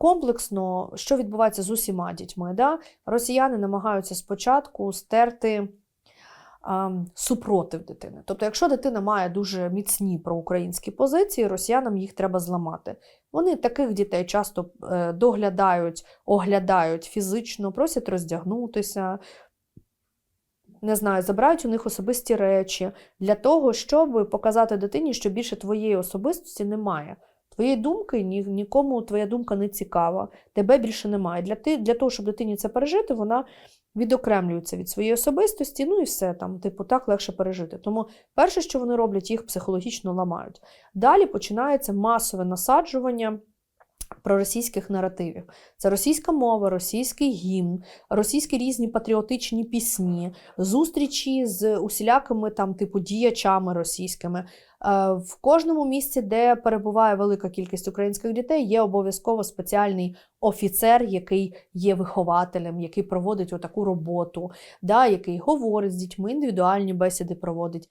комплексно, що відбувається з усіма дітьми. Да? Росіяни намагаються спочатку стерти а, супротив дитини. Тобто, якщо дитина має дуже міцні проукраїнські позиції, росіянам їх треба зламати. Вони таких дітей часто е, доглядають, оглядають фізично, просять роздягнутися. Не знаю, забирають у них особисті речі для того, щоб показати дитині, що більше твоєї особистості немає. Твоєї думки ні, нікому твоя думка не цікава, тебе більше немає. Для, ти, для того, щоб дитині це пережити, вона відокремлюється від своєї особистості, ну і все там, типу, так легше пережити. Тому перше, що вони роблять, їх психологічно ламають. Далі починається масове насаджування проросійських наративів. Це російська мова, російський гімн, російські різні патріотичні пісні, зустрічі з усілякими там, типу, діячами російськими. Е, В кожному місці, де перебуває велика кількість українських дітей, є обов'язково спеціальний офіцер, який є вихователем, який проводить отаку роботу, да, який говорить з дітьми, індивідуальні бесіди проводить.